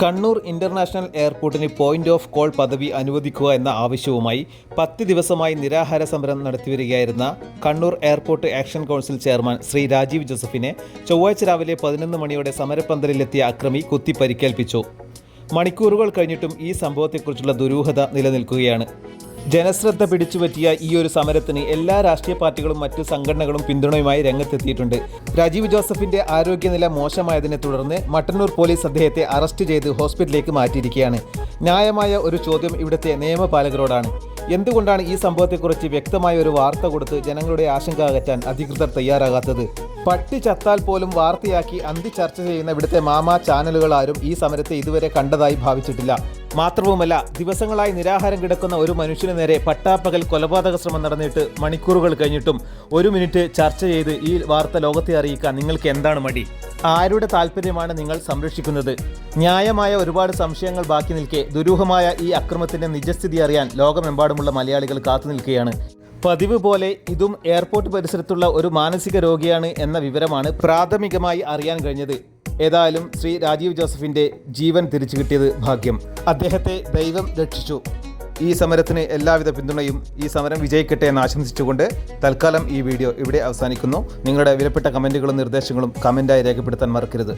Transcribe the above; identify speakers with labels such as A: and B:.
A: Kannur international എയർപോർട്ടിന് point of call പദവി അനുവദിക്കുക എന്ന ആവശ്യവുമായി പത്ത് ദിവസമായി നിരാഹാര സമരം നടത്തിവരികയായിരുന്ന Kannur airport action council chairman Shri Rajeev ജോസഫിനെ ചൊവ്വാഴ്ച രാവിലെ പതിനൊന്ന് മണിയോടെ സമരപ്പന്തലിലെത്തിയ അക്രമി കുത്തി പരിക്കേൽപ്പിച്ചു മണിക്കൂറുകൾ കഴിഞ്ഞിട്ടും ഈ സംഭവത്തെക്കുറിച്ചുള്ള ദുരൂഹത നിലനിൽക്കുകയാണ്. ജനശ്രദ്ധ പിടിച്ചുപറ്റിയ ഈ ഒരു സമരത്തിന് എല്ലാ രാഷ്ട്രീയ പാർട്ടികളും മറ്റു സംഘടനകളും പിന്തുണയുമായി രംഗത്തെത്തിയിട്ടുണ്ട്. രാജീവ് ജോസഫിന്റെ ആരോഗ്യനില മോശമായതിനെ തുടർന്ന് മട്ടന്നൂർ പോലീസ് അദ്ദേഹത്തെ അറസ്റ്റ് ചെയ്ത് ഹോസ്പിറ്റലിലേക്ക് മാറ്റിയിരിക്കുകയാണ്. ന്യായമായ ഒരു ചോദ്യം ഇവിടുത്തെ നിയമപാലകരോടാണ്. എന്തുകൊണ്ടാണ് ഈ സംഭവത്തെക്കുറിച്ച് വ്യക്തമായ ഒരു വാർത്ത കൊടുത്ത് ജനങ്ങളുടെ ആശങ്ക അകറ്റാൻ അധികൃതർ തയ്യാറാകാത്തത്? പട്ടി ചത്താൽ പോലും വാർത്തയാക്കി അന്തി ചർച്ച ചെയ്യുന്ന ഇവിടുത്തെ മാമാ ചാനലുകളാരും ഈ സമരത്തെ ഇതുവരെ കണ്ടതായി ഭാവിച്ചിട്ടില്ല. മാത്രവുമല്ല ദിവസങ്ങളായി നിരാഹാരം കിടക്കുന്ന ഒരു മനുഷ്യന് നേരെ പട്ടാപ്പകൽ കൊലപാതക ശ്രമം നടന്നിട്ട് മണിക്കൂറുകൾ കഴിഞ്ഞിട്ടും ഒരു മിനിറ്റ് ചർച്ച ചെയ്ത് ഈ വാർത്ത ലോകത്തെ അറിയിക്കാൻ നിങ്ങൾക്ക് എന്താണ് മടി? ആരുടെ താല്പര്യമാണ് നിങ്ങൾ സംരക്ഷിക്കുന്നത്? ന്യായമായ ഒരുപാട് സംശയങ്ങൾ ബാക്കി നിൽക്കെ ദുരൂഹമായ ഈ അക്രമത്തിന്റെ നിജസ്ഥിതി അറിയാൻ ലോകമെമ്പാടുമുള്ള മലയാളികൾ കാത്തു നിൽക്കുകയാണ്. പതിവ് പോലെ ഇതും എയർപോർട്ട് പരിസരത്തുള്ള ഒരു മാനസിക രോഗിയാണ് എന്ന വിവരമാണ് പ്രാഥമികമായി അറിയാൻ കഴിഞ്ഞത്. ഏതായാലും ശ്രീ രാജീവ് ജോസഫിന്റെ ജീവൻ തിരിച്ചു കിട്ടിയത് ഭാഗ്യം. അദ്ദേഹത്തെ ദൈവം രക്ഷിച്ചു. ഈ സമരത്തിന് എല്ലാവിധ പിന്തുണയും ഈ സമരം വിജയിക്കട്ടെ എന്ന് ആശംസിച്ചുകൊണ്ട് തൽക്കാലം ഈ വീഡിയോ ഇവിടെ അവസാനിക്കുന്നു. നിങ്ങളുടെ വിലപ്പെട്ട കമന്റുകളും നിർദ്ദേശങ്ങളും കമന്റായി രേഖപ്പെടുത്താൻ മറക്കരുത്.